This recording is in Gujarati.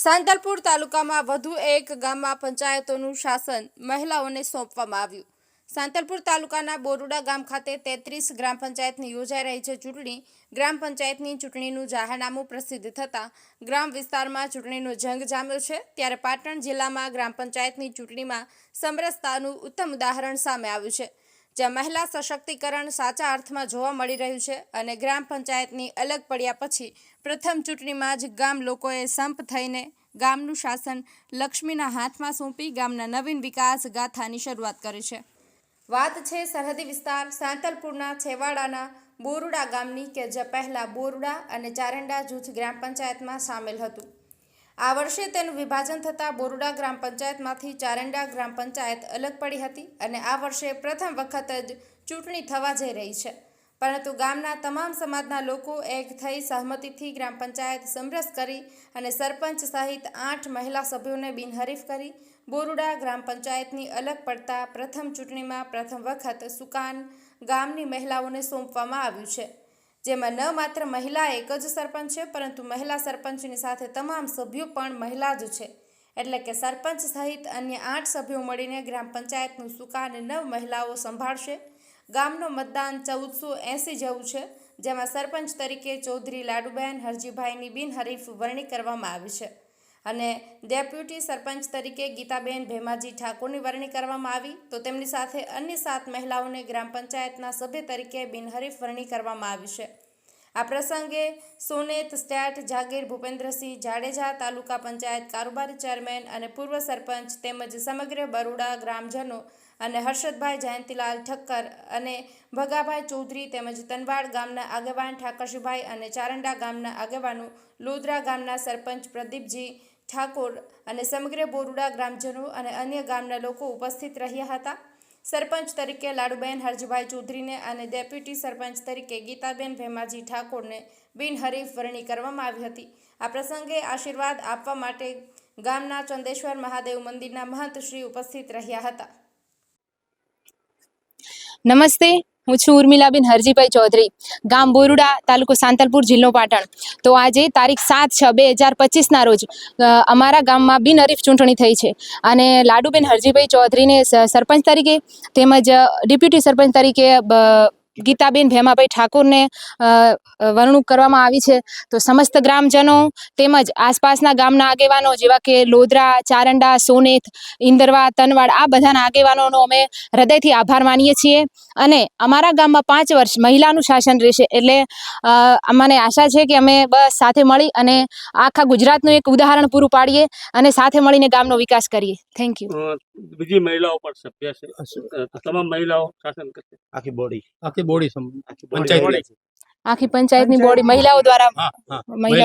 સાંતલપુર તાલુકામાં વધુ એક ગામમાં પંચાયતોનું શાસન મહિલાઓને સોંપવામાં આવ્યું. સાંતલપુર તાલુકાના બોરુડા ગામ ખાતે તેત્રીસ ગ્રામ પંચાયતની યોજાઈ રહી છે ચૂંટણી. ગ્રામ પંચાયતની ચૂંટણીનું જાહેરનામું પ્રસિદ્ધ થતાં ગ્રામ વિસ્તારમાં ચૂંટણીનો જંગ જામ્યો છે. ત્યારે પાટણ જિલ્લામાં ગ્રામ પંચાયતની ચૂંટણીમાં સમરસતાનું ઉત્તમ ઉદાહરણ સામે આવ્યું છે. જ્યાં મહિલા સશક્તિકરણ સાચા અર્થમાં જોવા મળી રહ્યું છે અને ગ્રામ પંચાયતની અલગ પડ્યા પછી પ્રથમ ચૂંટણીમાં જ ગામ લોકોએ સંપ થઈને ગામનું શાસન લક્ષ્મીના હાથમાં સોંપી ગામના નવીન વિકાસ ગાથાની શરૂઆત કરી છે. વાત છે સરહદી વિસ્તાર સાંતલપુરના છેવાડાના બોરુડા ગામની કે જે પહેલા બોરુડા અને ચારંડા જૂથ ગ્રામ પંચાયતમાં સામેલ હતું. આ વર્ષે તેનું વિભાજન થતાં બોરુડા ગ્રામ પંચાયતમાંથી ચારંડા ગ્રામ પંચાયત અલગ પડી હતી અને આ વર્ષે પ્રથમ વખત જ ચૂંટણી થવા જઈ રહી છે. પરંતુ ગામના તમામ સમાજના લોકો એક થઈ સહમતિથી ગ્રામ પંચાયત સમરસ કરી અને સરપંચ સહિત આઠ મહિલા સભ્યોને બિનહરીફ કરી બોરુડા ગ્રામ પંચાયતની અલગ પડતા પ્રથમ ચૂંટણીમાં પ્રથમ વખત સુકાન ગામની મહિલાઓને સોંપવામાં આવ્યું છે. જેમાં ન માત્ર મહિલા એક જ સરપંચ છે, પરંતુ મહિલા સરપંચની સાથે તમામ સભ્યો પણ મહિલા જ છે. એટલે કે સરપંચ સહિત અન્ય આઠ સભ્યો મળીને ગ્રામ પંચાયતનું સુકાન નવ મહિલાઓ સંભાળશે. ગામનું મતદાન ચૌદસો એંસી જેવું છે, જેમાં સરપંચ તરીકે ચૌધરી લાડુબેન હરજીભાઈની બિનહરીફ વરણી કરવામાં આવી છે. અને ડેપ્યુટી સરપંચ તરીકે ગીતાબેન ભેમાજી ઠાકોરની વરણી કરવામાં આવી, તો તેમની સાથે અન્ય સાત મહિલાઓને ગ્રામ પંચાયતના સભ્ય તરીકે બિનહરીફ વરણી કરવામાં આવી છે. આ પ્રસંગે સોનેત સ્ટેટ જાગીર ભૂપેન્દ્રસિંહ જાડેજા તાલુકા પંચાયત કારોબારી ચેરમેન અને પૂર્વ સરપંચ તેમજ સમગ્ર બરોડા ગ્રામજનો અને હર્ષદભાઈ જયંતિલાલ ઠક્કર અને ભગાભાઈ ચૌધરી તેમજ તનવાડ ગામના આગેવાન ઠાકરશીભાઈ અને ચારંડા ગામના આગેવાનો, લોધરા ગામના સરપંચ પ્રદીપજી ઠાકોર અને સમગ્ર બોરુડા ગ્રામજનો અને અન્ય ગામના લોકો ઉપસ્થિત રહ્યા હતા. સરપંચ તરીકે લાડુબેન હરજભાઈ ચૌધરીને અને ડેપ્યુટી સરપંચ તરીકે ગીતાબેન ભેમાજી ઠાકોરને બિનહરીફ વરણી કરવામાં આવી હતી. આ પ્રસંગે આશીર્વાદ આપવા માટે ગામના ચંદેશ્વર મહાદેવ મંદિરના મહંત શ્રી ઉપસ્થિત રહ્યા હતા. નમસ્તે હું છું ઉર્મિલાબેન હરજીભાઈ ચૌધરી, ગામ બોરુડા, તાલુકો સાંતલપુર, જિલ્લો પાટણ. તો આજે તારીખ સાત છ બે હજાર પચીસના રોજ અમારા ગામમાં બિનહરીફ ચૂંટણી થઈ છે. અને લાડુબેન હરજીભાઈ ચૌધરીને સરપંચ તરીકે તેમજ ડેપ્યુટી સરપંચ તરીકે ગીતાબેન ભેમાભાઈ ઠાકોરને અ, અ, કરવામાં આવી છે. તો સમસ્ત ગ્રામજનો તેમજ આસપાસના ગામના આગેવાનો જેવા કે લોધરા ચારંડા સોનેત ઇન્દરવા તનવાડ આ બધાના આગેવાનોનો અમે હૃદયથી આભાર માનીએ છીએ. અને અમારા ગામમાં પાંચ વર્ષ મહિલાનું શાસન રહેશે એટલે મને આશા છે કે અમે બસ સાથે મળી અને આખા ગુજરાતનું એક ઉદાહરણ પૂરું પાડીએ અને સાથે મળીને ગામનો વિકાસ કરીએ. થેન્ક યુ બીજી મહિલાઓ પણ સભ્ય છે. તમામ મહિલાઓ શાસન કરશે. આખી બોડી આખી બોડી પંચાયત આખી પંચાયતની બોડી મહિલાઓ દ્વારા મહિલાઓ